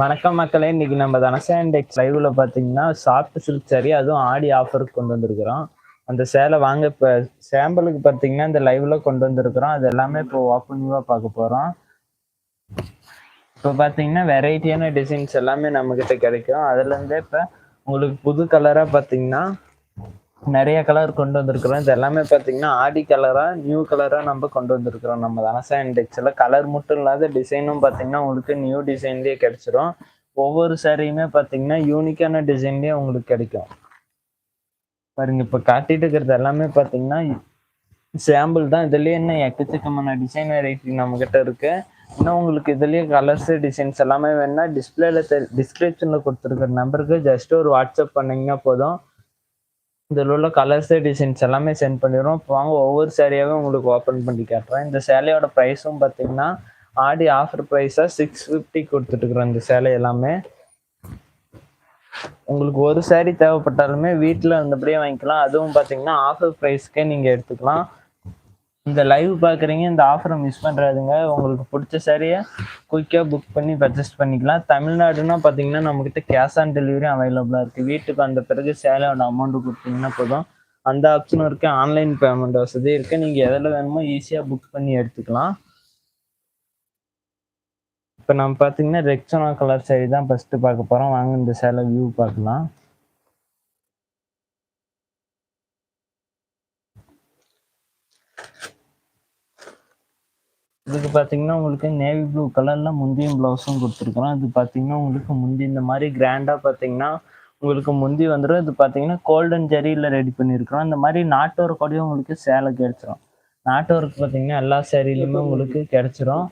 வணக்கம் மக்களே இன்னைக்கு நம்ம தனசாண்டெக்ஸ் லைவ்ல பாத்தீங்கன்னா சாஃப்ட் சில்க் saree அதுவும் ஆடி ஆஃபருக்கு கொண்டு வந்திருக்கிறோம். அந்த சேலை வாங்க இப்ப சாம்பிளுக்கு பாத்தீங்கன்னா இந்த லைவ்ல கொண்டு வந்திருக்கிறோம். அது எல்லாமே இப்போ ஓப்பனிங்கா பார்க்க போறோம். இப்போ பாத்தீங்கன்னா வெரைட்டியான டிசைன்ஸ் எல்லாமே நம்ம கிட்ட கிடைக்கும். அதுல இருந்தே இப்ப உங்களுக்கு புது கலரா பாத்தீங்கன்னா நிறைய கலர் கொண்டு வந்திருக்கிறோம். இது எல்லாமே பார்த்தீங்கன்னா ஆடி கலராக நியூ கலராக நம்ம கொண்டு வந்திருக்கிறோம். நம்ம தனசா இண்டெக்ஸில் கலர் மட்டும் இல்லாத டிசைனும் பார்த்தீங்கன்னா உங்களுக்கு நியூ டிசைன்லேயே கிடைச்சிரும். ஒவ்வொரு சாரியுமே பார்த்தீங்கன்னா யூனிக்கான டிசைன்லேயே உங்களுக்கு கிடைக்கும். பாருங்க இப்போ காட்டிட்டு இருக்கிறது எல்லாமே பார்த்தீங்கன்னா சாம்பிள் தான். இதுலேயே என்ன எக்கச்சக்கமான டிசைன் வெரைட்டி நம்மக்கிட்ட இருக்குது இருக்கு. இன்னும் உங்களுக்கு இதுலேயே கலர்ஸ் டிசைன்ஸ் எல்லாமே வேணுன்னா டிஸ்பிளேல டிஸ்கிரிப்ஷனில் கொடுத்துருக்குற நம்பருக்கு ஜஸ்ட் ஒரு வாட்ஸ்அப் பண்ணிங்கன்னா போதும். இதில் உள்ள கலர்ஸ் டிசைன்ஸ் எல்லாமே சென்ட் பண்ணிடுவோம் இப்போ வாங்க ஒவ்வொரு சேரீயாவே உங்களுக்கு ஓப்பன் பண்ணி காட்டுறேன். இந்த சேலையோட ப்ரைஸும் பார்த்தீங்கன்னா ஆடி ஆஃபர் ப்ரைஸாக சிக்ஸ் ஃபிஃப்டி கொடுத்துட்டுருக்குறோம் இந்த சேலை எல்லாமே. உங்களுக்கு ஒரு சேரீ தேவைப்பட்டாலுமே வீட்டில் இருந்தபடியே வாங்கிக்கலாம். அதுவும் பார்த்தீங்கன்னா ஆஃபர் ப்ரைஸ்க்கே நீங்கள் எடுத்துக்கலாம். இந்த லைவ் பார்க்குறீங்க இந்த ஆஃபரை மிஸ் பண்ணுறாதுங்க உங்களுக்கு பிடிச்ச சரியை குயிக்காக புக் பண்ணி பர்ச்சேஸ் பண்ணிக்கலாம். தமிழ்நாடுனா பார்த்தீங்கன்னா நம்மக்கிட்ட கேஷ் ஆன் டெலிவரி அவைலபிளாக இருக்குது வீட்டுக்கு வந்த பிறகு சேலையோட அமௌண்ட்டு கொடுத்தீங்கன்னா போதும். அந்த ஆப்ஷனும் இருக்குது ஆன்லைன் பேமெண்ட் வசதி இருக்குது நீங்கள் எதில் வேணுமோ ஈஸியாக புக் பண்ணி எடுத்துக்கலாம். இப்போ நம்ம பார்த்தீங்கன்னா ரெக்ஸோனா கலர் சேரீ தான் ஃபஸ்ட்டு பார்க்க போகிறோம் வாங்க இந்த சேலை வியூ பார்க்கலாம். இதுக்கு பார்த்தீங்கன்னா உங்களுக்கு நேவி ப்ளூ கலரில் முந்தியும் ப்ளவுஸும் கொடுத்துருக்குறோம். இது பார்த்தீங்கன்னா உங்களுக்கு முந்தி இந்த மாதிரி கிராண்டாக பார்த்தீங்கன்னா உங்களுக்கு முந்தி வந்துடும் இது பார்த்தீங்கன்னா கோல்டன் ஜெரியில் ரெடி பண்ணியிருக்கிறோம் இந்த மாதிரி நாட்டோர் கூடயும் உங்களுக்கு சேலை கிடச்சிரும். நாட்டு ஒர்க் பார்த்தீங்கன்னா எல்லா சேரீலையுமே உங்களுக்கு கிடைச்சிரும்.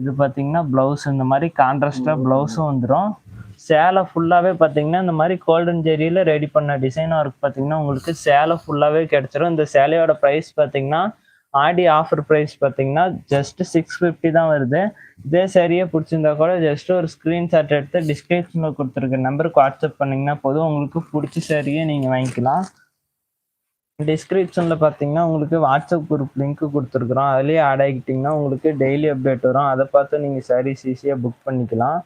இது பார்த்தீங்கன்னா ப்ளவுஸ் இந்த மாதிரி கான்ட்ராஸ்டாக ப்ளவுஸும் வந்துடும் சேலை ஃபுல்லாகவே பார்த்தீங்கன்னா இந்த மாதிரி கோல்டன் ஜெரியில் ரெடி பண்ண டிசைன் ஒர்க் பார்த்தீங்கன்னா உங்களுக்கு சேலை ஃபுல்லாகவே கிடச்சிரும். இந்த சேலையோட ப்ரைஸ் பார்த்தீங்கன்னா ஆடி ஆஃபர் ப்ரைஸ் பார்த்தீங்கன்னா ஜஸ்ட் சிக்ஸ் ஃபிஃப்டி தான் வருது. இதே சரியாக பிடிச்சிருந்தா கூட ஜஸ்ட் ஒரு ஸ்க்ரீன்ஷாட் எடுத்து டிஸ்கிரிப்ஷனில் கொடுத்துருக்க நம்பருக்கு வாட்ஸ்அப் பண்ணிங்கன்னா போதும். உங்களுக்கு பிடிச்ச சாரியை நீங்கள் வாங்கிக்கலாம். டிஸ்கிரிப்ஷனில் பார்த்தீங்கன்னா உங்களுக்கு வாட்ஸ்அப் குரூப் லிங்க் கொடுத்துருக்குறோம். அதுலேயே ஆட் ஆகிட்டிங்கன்னா உங்களுக்கு டெய்லி அப்டேட் வரும். அதை பார்த்து நீங்கள் சாரீஸ் ஈஸியாக புக் பண்ணிக்கலாம்.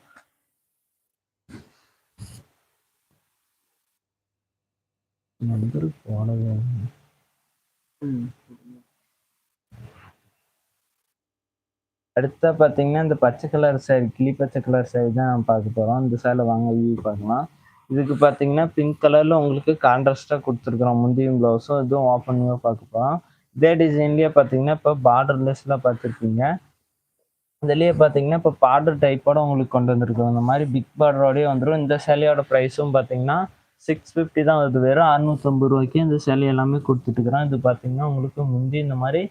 நம்பருக்கு போனது. அடுத்தா பார்த்தீங்கன்னா இந்த பச்சை கலர் சாரி கிளி பச்சை கலர் சாரி தான் பார்க்க போகிறோம் இந்த சேலை வாங்க வியூ பார்க்கலாம். இதுக்கு பார்த்தீங்கன்னா பிங்க் கலரில் உங்களுக்கு கான்ட்ராஸ்டாக கொடுத்துருக்குறோம். முந்தியும் ப்ளவுஸும் இதுவும் ஓப்பன் பார்க்க போகிறோம் இதே டிசைன்லேயே பார்த்தீங்கன்னா இப்போ பார்டர்லெஸ்லாம் பார்த்துருப்பீங்க இதுலேயே பார்த்தீங்கன்னா இப்போ பார்டர் டைப்போட உங்களுக்கு கொண்டு வந்திருக்கோம் இந்த மாதிரி பிக் பார்டரோடய வந்துடும் இந்த சேலையோட ப்ரைஸும் பார்த்தீங்கன்னா சிக்ஸ் ஃபிஃப்டி தான் வருது. வெறும் அறுநூற்றம்பது ரூபாய்க்கு இந்த சேலை எல்லாமே கொடுத்துட்டுருக்குறோம். இது பார்த்தீங்கன்னா உங்களுக்கு முந்தி இந்த மாதிரி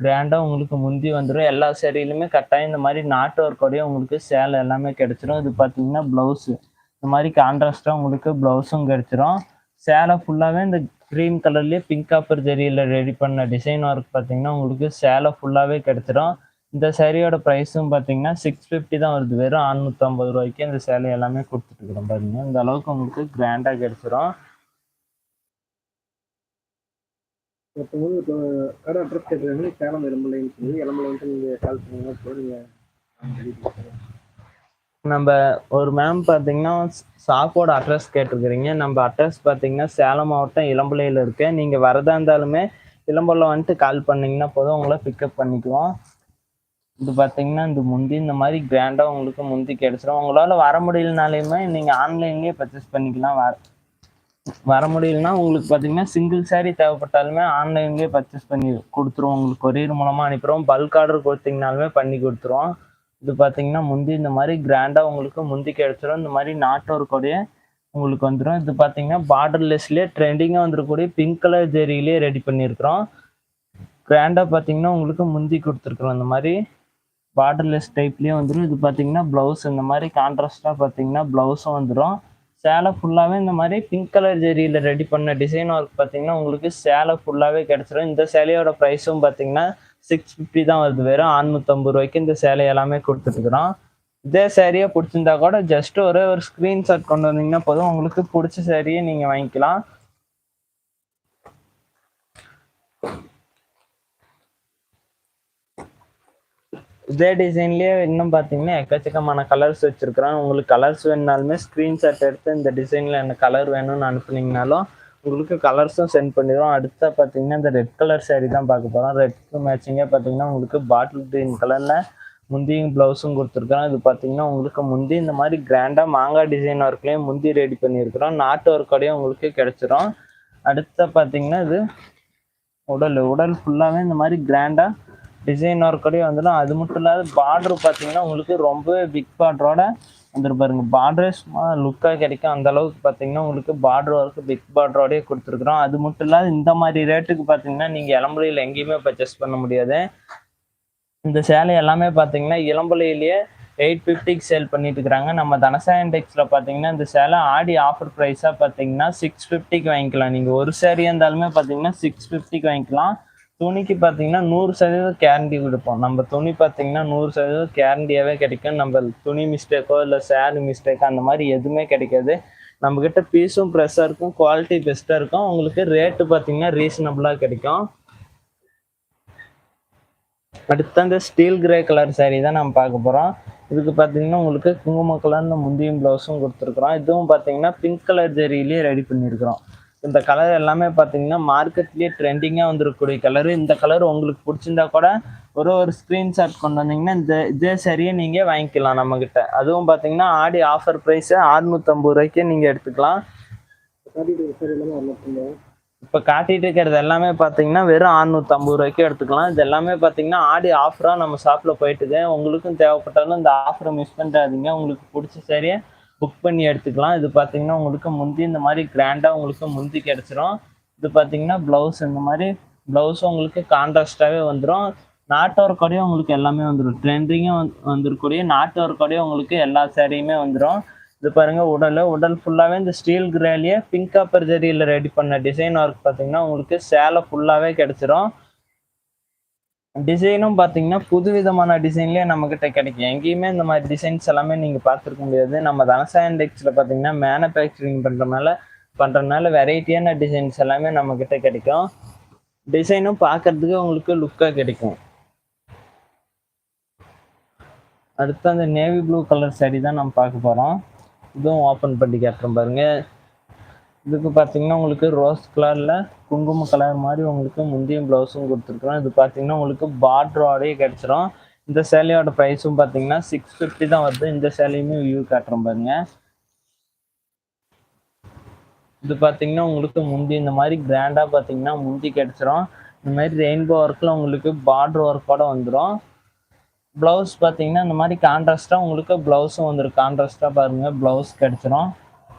கிராண்டாக உங்களுக்கு முந்தி வந்துடும் எல்லா சேரீலையுமே கட்டாயம் இந்த மாதிரி நாட்டு ஒர்க்கோடய உங்களுக்கு சேலை எல்லாமே கிடைச்சிரும். இது பார்த்தீங்கன்னா ப்ளவுஸு இந்த மாதிரி கான்ட்ராஸ்டாக உங்களுக்கு ப்ளவுஸும் கிடைச்சிரும். சேலை ஃபுல்லாகவே இந்த க்ரீம் கலர்லேயே பிங்க் காப்பர் ஜெரியில் ரெடி பண்ண டிசைன் ஒர்க் பார்த்தீங்கன்னா உங்களுக்கு சேலை ஃபுல்லாகவே கிடைச்சிரும். இந்த சேரீயோட ப்ரைஸும் பார்த்தீங்கன்னா சிக்ஸ் ஃபிஃப்டி தான் வருது. வெறும் அறுநூற்றம்பது ரூபாய்க்கு இந்த சேலை எல்லாமே கொடுத்துட்டுருக்குறோம் பார்த்தீங்கன்னா இந்த அளவுக்கு உங்களுக்கு கிராண்டாக கிடைச்சிரும். ஒருத்தவங்க இப்போ கடை அட்ரஸ் கேட்டுருக்காங்க சேலம் எலம்பலைன்னு சொல்லி எலம்பலை வந்துட்டு நீங்கள் கால் பண்ணீங்கன்னா நீங்கள் நம்ம ஒரு மேம் பார்த்தீங்கன்னா சாக்கோட அட்ரஸ் கேட்டிருக்கிறீங்க. நம்ம அட்ரஸ் பார்த்தீங்கன்னா சேலம் மாவட்டம் இளம்பலையில் இருக்கு. நீங்கள் வரதா இருந்தாலுமே இளம்பலில் வந்துட்டு கால் பண்ணீங்கன்னா போதும். உங்களை பிக்கப் பண்ணிக்குவோம். இது பார்த்தீங்கன்னா இந்த முந்தி இந்த மாதிரி கிராண்டாக உங்களுக்கு முந்தி கிடச்சிரும். உங்களால் வர முடியலனாலையுமே நீங்கள் ஆன்லைன்லேயே பர்ச்சேஸ் பண்ணிக்கலாம். வர முடியலன்னா உங்களுக்கு பார்த்தீங்கன்னா சிங்கிள் saree தேவைப்பட்டாலுமே ஆன்லைன்லேயே பர்ச்சேஸ் பண்ணி கொடுத்துருவோம். உங்களுக்கு கொரியர் மூலமாக அனுப்பிடுவோம். பல்க் ஆர்டர் கொடுத்தீங்கனாலுமே பண்ணி கொடுத்துருவோம். இது பார்த்தீங்கன்னா முந்தி இந்த மாதிரி கிராண்டாக உங்களுக்கு முந்தி கிடைச்சிரும். இந்த மாதிரி நாட்டோருக்கூடிய உங்களுக்கு வந்துடும் இது பார்த்தீங்கன்னா பார்டர்லெஸ்லேயே ட்ரெண்டிங்காக வந்துருக்கூடிய பிங்க் கலர் ஜெரியிலே ரெடி பண்ணியிருக்கிறோம் கிராண்டாக பார்த்தீங்கன்னா உங்களுக்கு முந்தி கொடுத்துருக்குறோம். இந்த மாதிரி பார்டர்லெஸ் டைப்லேயே வந்துடும் இது பார்த்தீங்கன்னா ப்ளவுஸ் இந்த மாதிரி கான்ட்ராஸ்டாக பார்த்தீங்கன்னா ப்ளவுஸும் வந்துடும் சேலை ஃபுல்லாகவே இந்த மாதிரி பிங்க் கலர் ஜெரியில் ரெடி பண்ண டிசைன் ஒர்க் பார்த்தீங்கன்னா உங்களுக்கு சேலை ஃபுல்லாகவே கிடச்சிரும். இந்த சேலையோட ப்ரைஸும் பார்த்தீங்கன்னா சிக்ஸ் ஃபிஃப்டி தான் வருது. வெறும் அறுநூத்தம்பது ரூபாய்க்கு இந்த சேலை எல்லாமே கொடுத்துட்டுருக்குறோம். இதே சேரீயை பிடிச்சிருந்தா கூட ஜஸ்ட் ஒரே ஒரு ஸ்க்ரீன்ஷாட் கொண்டு வந்தீங்கன்னா போதும். உங்களுக்கு பிடிச்ச சேரீயை நீங்கள் வாங்கிக்கலாம். இதே டிசைன்லயே இன்னும் பார்த்தீங்கன்னா எக்கச்சக்கமான கலர்ஸ் வச்சிருக்கிறோம். உங்களுக்கு கலர்ஸ் வேணுனாலுமே ஸ்க்ரீன்ஷாட் எடுத்து இந்த டிசைனில் என்ன கலர் வேணும்னு அனுப்புனீங்கனாலும் உங்களுக்கு கலர்ஸும் சென்ட் பண்ணிடுவோம் அடுத்த பார்த்தீங்கன்னா இந்த ரெட் கலர் saree தான் பார்க்க போகிறோம் ரெட்க்கு மேட்சிங்காக பார்த்தீங்கன்னா உங்களுக்கு பாட்டில் க்ரீன் கலரில் முந்தியும் ப்ளவுஸும் கொடுத்துருக்குறோம். இது பார்த்தீங்கன்னா உங்களுக்கு முந்தி இந்த மாதிரி கிராண்டாக மாங்காய் டிசைன் ஒர்க்லேயும் முந்தி ரெடி பண்ணியிருக்கிறோம். நாட்டு ஒர்க்கோடையும் உங்களுக்கு கிடச்சிரும். அடுத்த பார்த்தீங்கன்னா இது உடல் உடல் ஃபுல்லாகவே இந்த மாதிரி கிராண்டாக டிசைன் ஒர்க்கோடய வந்துடும் அது மட்டும் இல்லாத பார்டர் பார்த்தீங்கன்னா உங்களுக்கு ரொம்ப பிக் பார்டரோட வந்துட்டு பாருங்க. பார்டரே சும்மா லுக்காக கிடைக்கும். அந்த அளவுக்கு பார்த்தீங்கன்னா உங்களுக்கு பார்டர் ஒர்க்கு பிக் பார்டரோடய கொடுத்துருக்குறோம். அது மட்டும் இல்லாத இந்த மாதிரி ரேட்டுக்கு பார்த்தீங்கன்னா நீங்கள் இளம்புலையில் எங்கேயுமே பர்ச்சேஸ் பண்ண முடியாது. இந்த சேலை எல்லாமே பார்த்தீங்கன்னா இளம்புலையிலேயே எயிட் ஃபிஃப்டிக்கு சேல் பண்ணிட்டு இருக்கிறாங்க. நம்ம தனசா இண்டெக்ஸில் பார்த்தீங்கன்னா இந்த சேலை ஆடி ஆஃபர் ப்ரைஸாக பார்த்தீங்கன்னா சிக்ஸ் ஃபிஃப்டிக்கு வாங்கிக்கலாம். நீங்கள் ஒரு சேரீ இருந்தாலுமே பார்த்தீங்கன்னா சிக்ஸ் ஃபிஃப்டிக்கு வாங்கிக்கலாம். துணிக்கு பார்த்தீங்கன்னா நூறு சதவீதம் கேரண்டி கொடுப்போம். நம்ம துணி பார்த்தீங்கன்னா நூறு சதவீதம் கேரண்டியாகவே கிடைக்கும். நம்ம துணி மிஸ்டேக்கோ இல்லை சேரீ மிஸ்டேக்கோ அந்த மாதிரி எதுவுமே கிடைக்காது. நம்மக்கிட்ட பீஸும் ப்ரெஸ்ஸாக இருக்கும் குவாலிட்டி பெஸ்ட்டாக இருக்கும். உங்களுக்கு ரேட்டு பார்த்தீங்கன்னா ரீசனபிளாக கிடைக்கும். அடுத்து அந்த ஸ்டீல் கிரே கலர் சேரீ தான் நம்ம பார்க்க போகிறோம் இதுக்கு பார்த்தீங்கன்னா உங்களுக்கு குங்கும கலர்னு முந்தியும் ப்ளவுஸும் கொடுத்துருக்குறோம். இதுவும் பார்த்தீங்கன்னா பிங்க் கலர் ஜெரியிலேயே ரெடி பண்ணியிருக்கிறோம். இந்த கலர் எல்லாமே பார்த்தீங்கன்னா மார்க்கெட்லேயே ட்ரெண்டிங்காக வந்துருக்கக்கூடிய கலர் இந்த கலர் உங்களுக்கு பிடிச்சிருந்தா கூட ஒரு ஒரு ஸ்க்ரீன்ஷாட் கொண்டு வந்தீங்கன்னா இந்த இதே சரியே நீங்கள் வாங்கிக்கலாம் நம்மக்கிட்ட அதுவும் பார்த்தீங்கன்னா ஆடி ஆஃபர் ப்ரைஸு அறுநூத்தம்பது ரூபாய்க்கு நீங்கள் எடுத்துக்கலாம். இப்போ காட்டிட்டு இருக்கிறது எல்லாமே பார்த்தீங்கன்னா வெறும் அறுநூற்றம்பது ரூபாய்க்கு எடுத்துக்கலாம். இது எல்லாமே பார்த்தீங்கன்னா ஆடி ஆஃபராக நம்ம ஷாப்பில் போயிட்டுது உங்களுக்கும் தேவைப்பட்டாலும் இந்த ஆஃபரை மிஸ் பண்ணிடாதீங்க. உங்களுக்கு பிடிச்ச சரியே புக் பண்ணி எடுத்துக்கலாம். இது பார்த்தீங்கன்னா உங்களுக்கு முந்தி இந்த மாதிரி கிராண்டாக உங்களுக்கு முந்தி கிடச்சிரும். இது பார்த்தீங்கன்னா ப்ளவுஸ் இந்த மாதிரி ப்ளவுஸும் உங்களுக்கு கான்ட்ராஸ்டாகவே வந்துடும் நாட்டு ஒர்க்கோடையும் உங்களுக்கு எல்லாமே வந்துடும் ட்ரெண்டிங்கும் வந்து வந்துருக்கூடிய நாட்டு ஒர்க்கோடையும் உங்களுக்கு எல்லா சேரீயுமே வந்துடும் இது பாருங்க உடல் உடல் ஃபுல்லாகவே இந்த ஸ்டீல் கிரேலியே பிங்க் காப்பர் ஜெரியில் ரெடி பண்ண டிசைன் ஒர்க் பார்த்தீங்கன்னா உங்களுக்கு சேலை ஃபுல்லாகவே கிடச்சிரும். டிசைனும் பார்த்தீங்கன்னா புது விதமான டிசைன்லேயே நம்மக்கிட்ட கிடைக்கும். எங்கேயுமே இந்த மாதிரி டிசைன்ஸ் எல்லாமே நீங்கள் பார்த்துருக்க முடியாது. நம்ம தனசா இண்டெக்ஸில் பார்த்தீங்கன்னா மேனுஃபேக்சரிங் பண்ணுறதுனால பண்ணுறதுனால வெரைட்டியான டிசைன்ஸ் எல்லாமே நம்மக்கிட்ட கிடைக்கும். டிசைனும் பார்க்கறதுக்கு உங்களுக்கு லுக்காக கிடைக்கும். அடுத்து அந்த நேவி ப்ளூ கலர் saree தான் நம்ம பார்க்க போகிறோம் இதுவும் ஓப்பன் பண்ணி காட்டுறோம் பாருங்கள் இதுக்கு பார்த்தீங்கன்னா உங்களுக்கு ரோஸ் கலரில் குங்கும கலர் மாதிரி உங்களுக்கு முந்தியும் ப்ளவுஸும் கொடுத்துருக்குறோம். இது பார்த்தீங்கன்னா உங்களுக்கு பார்டரோடயே கிடச்சிரும். இந்த சேலையோட ப்ரைஸும் பார்த்தீங்கன்னா சிக்ஸ் ஃபிஃப்டி தான் வருது. இந்த சேலையுமே வியூ காட்டுறோம் பாருங்க. இது பார்த்தீங்கன்னா உங்களுக்கு முந்தி இந்த மாதிரி கிராண்டாக பார்த்தீங்கன்னா முந்தி கிடச்சிரும். இந்த மாதிரி ரெயின்போ ஒர்க்கில் உங்களுக்கு பார்ட்ரு ஒர்க்கோட வந்துடும் ப்ளவுஸ் பார்த்தீங்கன்னா இந்த மாதிரி கான்ட்ராஸ்டாக உங்களுக்கு ப்ளவுஸும் வந்துடும் கான்ட்ராஸ்டாக பாருங்கள் ப்ளவுஸ் கிடச்சிரும்.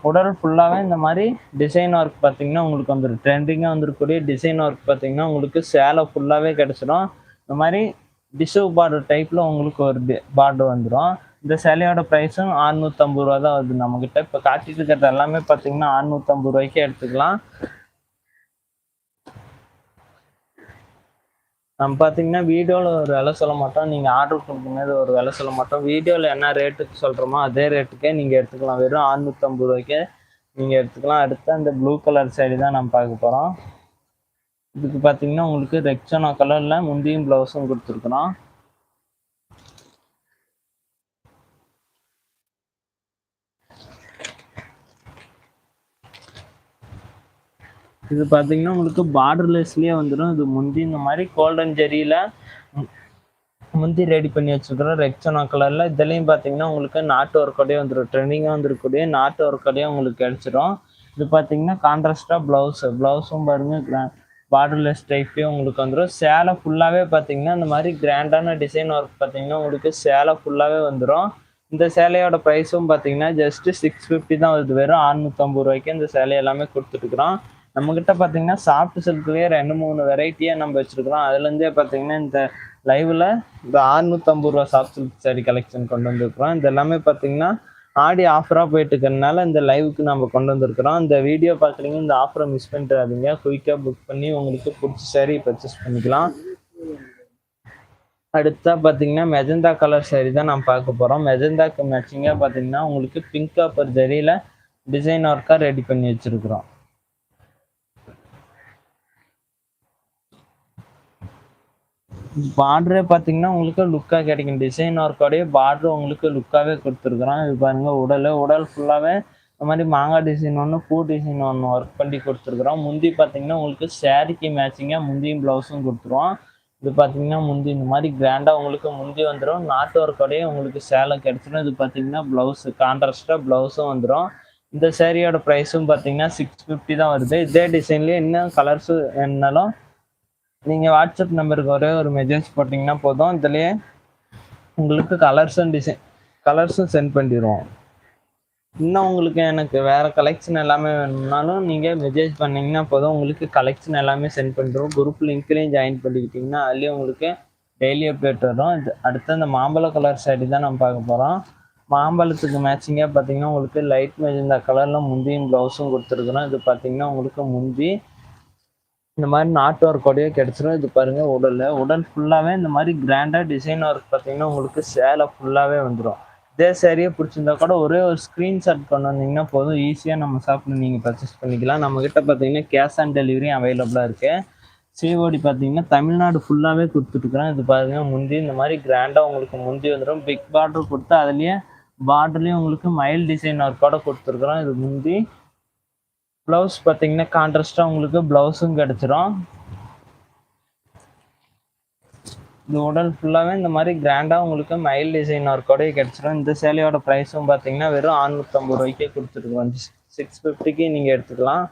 உடல் ஃபுல்லாகவே இந்த மாதிரி டிசைன் ஒர்க் பார்த்தீங்கன்னா உங்களுக்கு வந்துடும் ட்ரெண்டிங்காக வந்துருக்கக்கூடிய டிசைன் ஒர்க் பார்த்தீங்கன்னா உங்களுக்கு சேலை ஃபுல்லாகவே கிடச்சிரும். இந்த மாதிரி டிஷ்யூ பார்டர் டைப்பில் உங்களுக்கு ஒரு பார்டர் வந்துடும் இந்த சேலையோட ப்ரைஸும் அறுநூற்றம்பது ரூபா தான் வருது. நம்மக்கிட்ட இப்போ காட்டிட்டு இருக்கிறது எல்லாமே பார்த்தீங்கன்னா அறுநூற்றம்பது ரூபாய்க்கு எடுத்துக்கலாம். நம்ம பார்த்தீங்கன்னா வீடியோவில் ஒரு விலை சொல்ல மாட்டோம். நீங்கள் ஆர்டர் கொடுக்கும்போது ஒரு விலை சொல்ல மாட்டோம். வீடியோவில் என்ன ரேட்டுக்கு சொல்கிறோமோ அதே ரேட்டுக்கே நீங்கள் எடுத்துக்கலாம். வெறும் அறுநூற்றம்பது ரூபாய்க்கே நீங்கள் எடுத்துக்கலாம். அடுத்து அந்த ப்ளூ கலர் saree தான் நம்ம பார்க்க போகிறோம் இதுக்கு பார்த்தீங்கன்னா உங்களுக்கு ரெக்ஸோனா கலரில் முந்தியும் ப்ளவுஸும் கொடுத்துருக்குறோம். இது பார்த்தீங்கன்னா உங்களுக்கு பார்டர்லெஸ்லேயே வந்துடும் இது முந்தி இந்த மாதிரி கோல்டன் ஜெரியில் முந்தி ரெடி பண்ணி வச்சுருக்கிறோம் ரெக்சனா கலரில் இதுலேயும் பார்த்தீங்கன்னா உங்களுக்கு நாட்டு ஒர்க்கோடையே வந்துடும் ட்ரெண்டிங்காக வந்துருக்கூடிய நாட்டு ஒர்க்கோடையே உங்களுக்கு கிடச்சிரும். இது பார்த்தீங்கன்னா கான்ட்ராஸ்டாக ப்ளவுஸு ப்ளவுஸும் பாருங்க கிரா பார்டர்லெஸ் டைப்லேயே உங்களுக்கு வந்துடும் சேலை ஃபுல்லாகவே பார்த்தீங்கன்னா இந்த மாதிரி கிராண்டான டிசைன் ஒர்க் பார்த்தீங்கன்னா உங்களுக்கு சேலை ஃபுல்லாகவே வந்துடும் இந்த சேலையோட ப்ரைஸும் பார்த்தீங்கன்னா ஜஸ்ட் சிக்ஸ் ஃபிஃப்டி தான் வருது. வெறும் அறுநூத்தம்பது ரூபாய்க்கு இந்த சேலை எல்லாமே கொடுத்துட்டுருக்குறோம். நம்மக்கிட்ட பார்த்தீங்கன்னா சாஃப்ட் சில்க்லேயே ரெண்டு மூணு வெரைட்டியாக நம்ம வச்சுருக்குறோம். அதுலேருந்தே பார்த்தீங்கன்னா இந்த லைவ்ல இந்த அறுநூத்தம்பது ரூபா சாஃப்ட் சில்க் சாரி கலெக்ஷன் கொண்டு வந்திருக்கிறோம். இது எல்லாமே பார்த்தீங்கன்னா ஆடி ஆஃபராக போயிட்டு இருக்கிறதுனால இந்த லைவுக்கு நம்ம கொண்டு வந்திருக்கிறோம். இந்த வீடியோ பார்க்குறீங்க இந்த ஆஃபரை மிஸ் பண்ணிடாதீங்க. குயிக்காக புக் பண்ணி உங்களுக்கு பிடிச்ச saree பர்ச்சேஸ் பண்ணிக்கலாம். அடுத்தா பார்த்தீங்கன்னா மெஜந்தா கலர் saree தான் நம்ம பார்க்க போகிறோம் மெஜந்தாக்கு மேட்சிங்காக பார்த்தீங்கன்னா உங்களுக்கு பிங்க் காப்பர் ஜரியில் டிசைன் ஒர்க்காக ரெடி பண்ணி வச்சுருக்குறோம். பார்டரே பார்த்தீங்கன்னா உங்களுக்கு லுக்காக கிடைக்கும். டிசைன் ஒர்க்கோடய பார்டர் உங்களுக்கு லுக்காகவே கொடுத்துருக்குறோம் இது பாருங்க உடல் உடல் ஃபுல்லாகவே இந்த மாதிரி மாங்காய் டிசைன் ஒன்று பூ டிசைன் ஒன்று ஒர்க் பண்ணி கொடுத்துருக்குறோம். முந்தி பார்த்தீங்கன்னா உங்களுக்கு சேரீக்கு மேட்சிங்காக முந்தியும் ப்ளவுஸும் கொடுத்துருவோம். இது பார்த்தீங்கன்னா முந்தி இந்த மாதிரி கிராண்டாக உங்களுக்கு முந்தி வந்துடும் நாட்டு ஒர்க்கோடையே உங்களுக்கு சேலை கிடச்சிடும் இது பார்த்தீங்கன்னா ப்ளவுஸு கான்ட்ராஸ்டாக ப்ளவுஸும் வந்துடும் இந்த சேரீயோட ப்ரைஸும் பார்த்தீங்கன்னா சிக்ஸ் ஃபிஃப்டி தான் வருது. இதே டிசைன்லேயே இன்னும் கலர்ஸும் என்னாலும் நீங்கள் வாட்ஸ்அப் நம்பருக்கு ஒரே ஒரு மெசேஜ் போட்டிங்கன்னா போதும். இதுலேயே உங்களுக்கு கலர்ஸும் டிசைன் கலர்ஸும் சென்ட் பண்ணிடுவோம். இன்னும் உங்களுக்கு எனக்கு வேறு கலெக்ஷன் எல்லாமே வேணும்னாலும் நீங்கள் மெசேஜ் பண்ணிங்கன்னா போதும். உங்களுக்கு கலெக்ஷன் எல்லாமே சென்ட் பண்ணிடுவோம். குரூப் லிங்க்லேயும் ஜாயின் பண்ணிக்கிட்டிங்கன்னா அதுலேயும் உங்களுக்கு டெய்லி அப்டேட் வரும். இது அடுத்து அந்த மாம்பழ கலர் சாரி தான் நம்ம பார்க்க போகிறோம் மாம்பழத்துக்கு மேட்சிங்காக பார்த்தீங்கன்னா உங்களுக்கு லைட் மெஜந்தா கலரில் முந்தியும் ப்ளவுஸும் கொடுத்துருக்குறோம். இது பார்த்தீங்கன்னா உங்களுக்கு முந்தி இந்த மாதிரி நாட்டு ஒர்க்கோடையே கிடச்சிரும். இது பாருங்க உடல் உடல் ஃபுல்லாகவே இந்த மாதிரி கிராண்டாக டிசைன் ஒர்க் பார்த்தீங்கன்னா உங்களுக்கு சேலை ஃபுல்லாகவே வந்துடும் இதே சரியே பிடிச்சிருந்தா கூட ஒரே ஒரு ஸ்க்ரீன்ஷாட் கொண்டு வந்தீங்கன்னா போதும். ஈஸியாக நம்ம ஷாப்பில் நீங்கள் பர்ச்சேஸ் பண்ணிக்கலாம். நம்மக்கிட்ட பார்த்தீங்கன்னா கேஷ் ஆன் டெலிவரியும் அவைலபிளாக இருக்குது சிஓடி பார்த்தீங்கன்னா தமிழ்நாடு ஃபுல்லாகவே கொடுத்துட்ருக்குறோம் இது பாருங்கள் முந்தி இந்த மாதிரி கிராண்டாக உங்களுக்கு முந்தி வந்துடும் பிக் பார்டர் கொடுத்து அதுலேயே பார்டர்லேயும் உங்களுக்கு மைல் டிசைன் ஒர்க்கோட கொடுத்துருக்குறோம். இது முந்தி ப்ளவுஸ் பார்த்தீங்கன்னா கான்ட்ராஸ்டாக உங்களுக்கு ப்ளவுஸும் கிடச்சிரும். இந்த உடல் ஃபுல்லாகவே இந்த மாதிரி கிராண்டாக உங்களுக்கு மயில் டிசைன் ஒர்க்கோடய கிடச்சிரும். இந்த சேலையோட ப்ரைஸும் பார்த்தீங்கன்னா வெறும் அறுநூத்தம்பது ரூபாய்க்கே கொடுத்துருக்கோம் சிக்ஸ் ஃபிஃப்டிக்கு நீங்கள் எடுத்துக்கலாம்.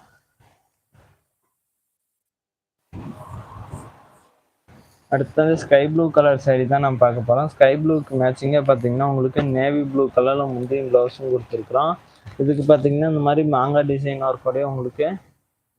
அடுத்தது ஸ்கை ப்ளூ கலர் சாரி தான் நம்ம பார்க்க போகிறோம் ஸ்கை ப்ளூக்கு மேட்சிங்காக பார்த்தீங்கன்னா உங்களுக்கு நேவி ப்ளூ கலரில் முந்தையும் ப்ளவுஸும் கொடுத்துருக்குறோம். இதுக்கு பார்த்தீங்கன்னா இந்த மாதிரி மாங்காய் டிசைன் ஒர்க்கோடய உங்களுக்கு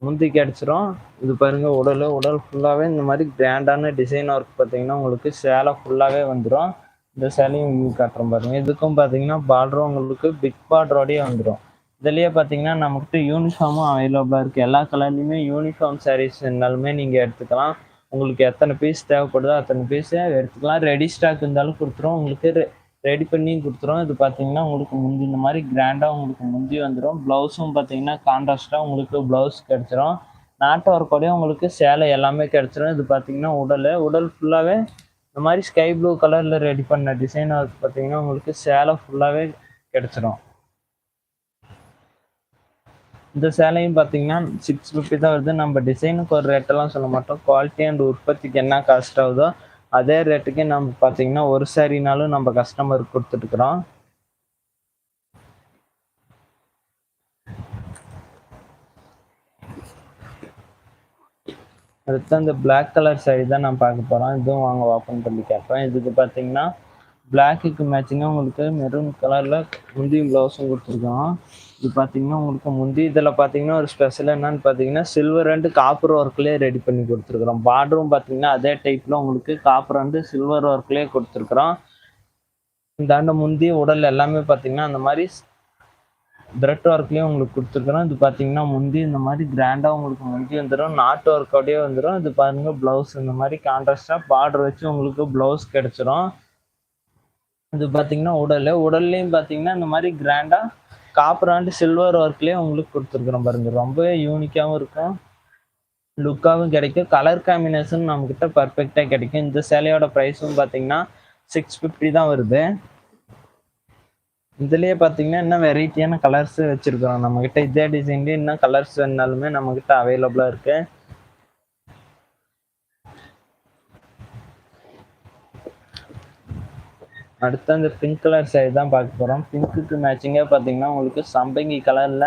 முந்தி கிடச்சிரும் இது பாருங்கள் உடல் உடல் ஃபுல்லாகவே இந்த மாதிரி கிராண்டான டிசைன் ஒர்க் பார்த்தீங்கன்னா உங்களுக்கு சேலை ஃபுல்லாகவே வந்துடும் இந்த சேலையும் வியூ காட்டுறோம் பாருங்கள் இதுக்கும் பார்த்தீங்கன்னா பார்டரும் உங்களுக்கு பிக் பார்டரோடயே வந்துடும் இதுலேயே பார்த்தீங்கன்னா நம்மகிட்ட யூனிஃபார்மும் அவைலபிளாக இருக்குது எல்லா கலர்லேயுமே யூனிஃபார்ம் சாரீஸ் இருந்தாலுமே நீங்கள் எடுத்துக்கலாம். உங்களுக்கு எத்தனை பீஸ் தேவைப்படுதோ அத்தனை பீஸை எடுத்துக்கலாம். ரெடி ஸ்டாக் இருந்தாலும் கொடுத்துரும். உங்களுக்கு ரெடி பண்ணி கொடுத்துரும். இது பார்த்தீங்கன்னா உங்களுக்கு முந்தி இந்த மாதிரி கிராண்டாக உங்களுக்கு முந்தி வந்துடும் ப்ளவுஸும் பார்த்தீங்கன்னா கான்ட்ராஸ்டாக உங்களுக்கு ப்ளவுஸ் கிடச்சிரும். நாட்டு ஒர்க்கோடையும் உங்களுக்கு சேலை எல்லாமே கிடச்சிரும். இது பார்த்தீங்கன்னா உடல். உடல் ஃபுல்லாகவே இந்த மாதிரி ஸ்கை ப்ளூ கலரில் ரெடி பண்ண டிசைன் ஒர்க் பார்த்தீங்கன்னா உங்களுக்கு சேலை ஃபுல்லாகவே கிடச்சிரும். இந்த சேலையும் பார்த்தீங்கன்னா சிக்ஸ் ஃபிஃப்டி தான் வருது. நம்ம டிசைனுக்கு ஒரு ரேட்டெல்லாம் சொல்ல மாட்டோம். குவாலிட்டி அண்ட் உற்பத்திக்கு என்ன காஸ்ட் ஆகுதோ அதே ரேட்டுக்கு நம்ம பார்த்தீங்கன்னா ஒரு சாரினாலும் நம்ம கஸ்டமருக்கு கொடுத்துட்டுக்கிறோம் அடுத்து அந்த பிளாக் கலர் சாரி தான் நான் பார்க்க போகிறோம் இதுவும் வாங்க ஓப்பன் பண்ணி காட்டுறேன் இதுக்கு பார்த்தீங்கன்னா பிளாக்குக்கு மேட்சிங்காக உங்களுக்கு மெரூன் கலரில் முந்தியும் ப்ளவுஸும் கொடுத்துருக்கோம். இது பார்த்தீங்கன்னா உங்களுக்கு முந்தி இதில் பார்த்தீங்கன்னா ஒரு ஸ்பெஷல் என்னன்னு பார்த்தீங்கன்னா சில்வர் அண்டு காப்பர் ஒர்க்லேயே ரெடி பண்ணி கொடுத்துருக்குறோம். பார்டரும் பார்த்தீங்கன்னா அதே டைப்பில் உங்களுக்கு காப்பர் அண்டு சில்வர் ஒர்க்லேயே கொடுத்துருக்குறோம். இந்த ஆண்டு முந்தி உடல் எல்லாமே பார்த்தீங்கன்னா அந்த மாதிரி த்ரெட் ஒர்க்லேயும் உங்களுக்கு கொடுத்துருக்குறோம். இது பார்த்தீங்கன்னா முந்தி இந்த மாதிரி கிராண்டாக உங்களுக்கு முந்தி வந்துடும் நாட்டு ஒர்க்கோடயே வந்துடும் இது பாருங்கள் ப்ளவுஸ் இந்த மாதிரி கான்ட்ராஸ்டாக பார்டர் வச்சு உங்களுக்கு ப்ளவுஸ் கிடச்சிரும். இது பார்த்தீங்கன்னா உடல். உடல்லையும் பார்த்தீங்கன்னா இந்த மாதிரி கிராண்டாக காப்பர் அண்ட் சில்வர் ஒர்க்லேயே உங்களுக்கு கொடுத்துருக்குறோம் பாருங்க. ரொம்பவே யூனிக்காகவும் இருக்கும். லுக்காகவும் கிடைக்கும். கலர் காம்பினேஷன் நம்மக்கிட்ட பர்ஃபெக்டாக கிடைக்கும். இந்த சேலையோட ப்ரைஸும் பார்த்தீங்கன்னா சிக்ஸ் ஃபிஃப்டி தான் வருது. இதுலயே பார்த்தீங்கன்னா இன்னும் வெரைட்டியான கலர்ஸ் வச்சிருக்கிறோம். நம்மக்கிட்ட இதே டிசைன்லேயே இன்னும் கலர்ஸ் வேணாலுமே நம்மக்கிட்ட அவைலபிளாக இருக்கு. அடுத்து அந்த பிங்க் கலர் saree தான் பார்க்க போகிறோம் பிங்க்குக்கு மேட்சிங்காக பார்த்தீங்கன்னா உங்களுக்கு சம்பங்கி கலரில்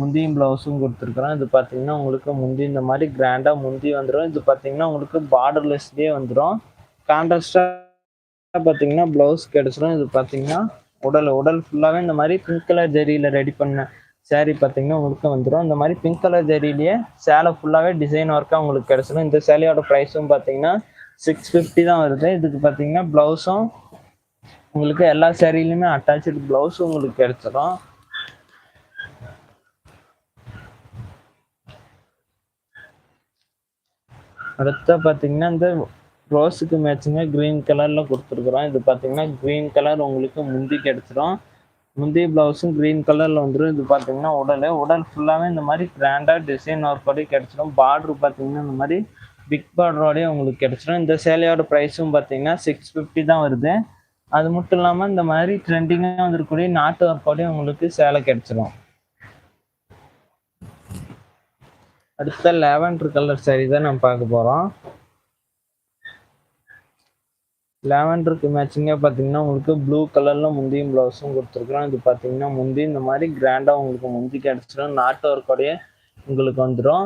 முந்தியும் ப்ளவுஸும் கொடுத்துருக்குறோம். இது பார்த்தீங்கன்னா உங்களுக்கு முந்தி இந்த மாதிரி கிராண்டாக முந்தி வந்துடும் இது பார்த்தீங்கன்னா உங்களுக்கு பார்டர்லெஸ்லேயே வந்துடும் கான்ட்ராஸ்டாக பார்த்தீங்கன்னா ப்ளவுஸ் கிடச்சிடும் இது பார்த்தீங்கன்னா உடல் உடல் ஃபுல்லாகவே இந்த மாதிரி பிங்க் கலர் ஜெரியில் ரெடி பண்ண சேரீ பார்த்தீங்கன்னா உங்களுக்கு வந்துடும் இந்த மாதிரி பிங்க் கலர் ஜெரியிலேயே சேலை ஃபுல்லாகவே டிசைன் ஒர்க்காக உங்களுக்கு கிடச்சிரும். இந்த சேலையோட ப்ரைஸும் பார்த்தீங்கன்னா சிக்ஸ் ஃபிஃப்டி தான் வருது. இதுக்கு பார்த்தீங்கன்னா ப்ளவுஸும் உங்களுக்கு எல்லா சேரீலையுமே அட்டாச்சு ப்ளவுஸ் உங்களுக்கு கிடைச்சிடும் அடுத்த பார்த்தீங்கன்னா இந்த ரோஸுக்கு மேட்சிங்காக க்ரீன் கலரில் கொடுத்துருக்குறோம். இது பார்த்தீங்கன்னா க்ரீன் கலர் உங்களுக்கு முந்தி கிடச்சிரும் முந்தி ப்ளவுஸும் க்ரீன் கலரில் வந்துடும் இது பார்த்தீங்கன்னா உடல். உடல் ஃபுல்லாகவே இந்த மாதிரி கிராண்டாக டிசைன் ஒர்க்கோடய கிடச்சிடும் பார்டர் பார்த்தீங்கன்னா இந்த மாதிரி பிக் பார்டரோடய உங்களுக்கு கிடைச்சிரும். இந்த சேலையோட ப்ரைஸும் பார்த்தீங்கன்னா சிக்ஸ் ஃபிஃப்டி தான் வருது. அது மட்டும் இல்லாமல் இந்த மாதிரி ட்ரெண்டிங்காக வந்துருக்கூடிய நாட்டு ஒர்க்கோடய உங்களுக்கு சேலை கிடைச்சிடும் அடுத்த லேவண்டர் கலர் saree தான் நம்ம பார்க்க போகிறோம் லேவண்டருக்கு மேட்சிங்காக பார்த்தீங்கன்னா உங்களுக்கு ப்ளூ கலரில் முந்தியும் ப்ளவுஸும் கொடுத்துருக்குறோம். இது பார்த்தீங்கன்னா முந்தி இந்த மாதிரி கிராண்டாக உங்களுக்கு முந்தி கிடச்சிரும். நாட்டு ஒர்க்கோடைய உங்களுக்கு வந்துடும்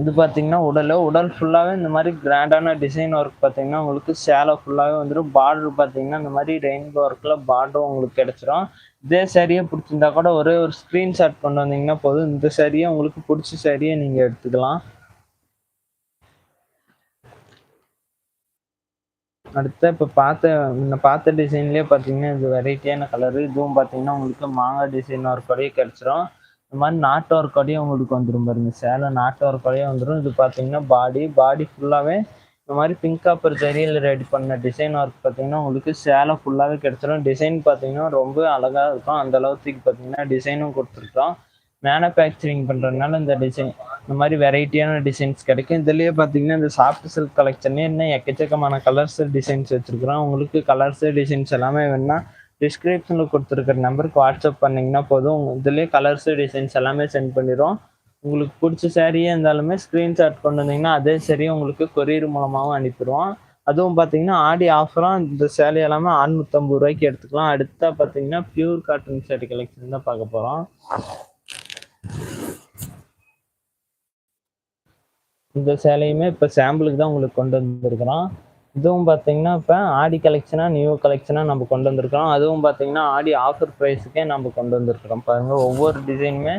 இது பார்த்தீங்கன்னா உடல் உடல் ஃபுல்லாகவே இந்த மாதிரி கிராண்டான டிசைன் ஒர்க் பார்த்தீங்கன்னா உங்களுக்கு சேலை ஃபுல்லாகவே வந்துடும் பார்டர் பார்த்தீங்கன்னா இந்த மாதிரி ரெயின்போ ஒர்க்கில் பார்டரும் உங்களுக்கு கிடைச்சிரும். இதே சரியாக பிடிச்சிருந்தா கூட ஒரே ஒரு ஸ்க்ரீன்ஷாட் கொண்டு வந்தீங்கன்னா போதும். இந்த சரியை உங்களுக்கு பிடிச்ச சரியை நீங்கள் எடுத்துக்கலாம். அடுத்து இப்போ பார்த்த முன்ன பார்த்த டிசைன்லேயே பார்த்தீங்கன்னா இது வெரைட்டியான கலரு இதுவும் பார்த்தீங்கன்னா உங்களுக்கு மாங்காய் டிசைன் ஒர்க்கோடய கிடச்சிரும். இந்த மாதிரி நாட்டு ஒர்க்கோடையும் உங்களுக்கு வந்துடும் பாருங்க. சேலை நாட்டு ஒர்க்கோடயே வந்துடும் இது பார்த்தீங்கன்னா பாடி பாடி ஃபுல்லாகவே இந்த மாதிரி பிங்க் காப்பர் ஜரியில் ரெடி பண்ண டிசைன் ஒர்க் பார்த்தீங்கன்னா உங்களுக்கு சேலை ஃபுல்லாகவே கிடச்சிரும். டிசைன் பார்த்தீங்கன்னா ரொம்ப அழகாக இருக்கும். அந்த அளவுக்கு பார்த்தீங்கன்னா டிசைனும் கொடுத்துருக்கோம். மேனுஃபேக்சரிங் பண்ணுறதுனால இந்த டிசைன் இந்த மாதிரி வெரைட்டியான டிசைன்ஸ் கிடைக்கும். இதுலேயே பார்த்தீங்கன்னா இந்த சாஃப்ட் சில்க் கலெக்ஷன்லேயே இன்னும் எக்கச்சக்கமான கலர்ஸ் டிசைன்ஸ் வச்சுருக்குறோம். உங்களுக்கு கலர்ஸ் டிசைன்ஸ் எல்லாமே வேணுன்னா டிஸ்கிரிப்ஷனில் கொடுத்துருக்குற நம்பருக்கு வாட்ஸ்அப் பண்ணிங்கன்னா போதும். உங்கள் இதுலேயே கலர்ஸ் டிசைன்ஸ் எல்லாமே சென்ட் பண்ணிடுவோம் உங்களுக்கு பிடிச்ச சேரீயே இருந்தாலுமே ஸ்க்ரீன்ஷாட் கொண்டு வந்தீங்கன்னா அதே சரி உங்களுக்கு கொரியர் மூலமாகவும் அனுப்பிடுவோம். அதுவும் பார்த்தீங்கன்னா ஆடி ஆஃபராக இந்த சேலை எல்லாமே அறுநூத்தம்பது ரூபாய்க்கு எடுத்துக்கலாம். அடுத்தா பார்த்தீங்கன்னா பியூர் காட்டன் சேரீ கலெக்ஷன் தான் பார்க்க போகிறோம் இந்த சேலையுமே இப்போ சாம்பிளுக்கு தான் உங்களுக்கு கொண்டு வந்திருக்கிறோம். இதுவும் பார்த்தீங்கன்னா இப்போ ஆடி கலெக்ஷனாக நியூ கலெக்ஷனாக நம்ம கொண்டு வந்திருக்கிறோம். அதுவும் பார்த்தீங்கன்னா ஆடி ஆஃபர் ப்ரைஸுக்கே நம்ம கொண்டு வந்திருக்கிறோம். பாருங்கள் ஒவ்வொரு டிசைனுமே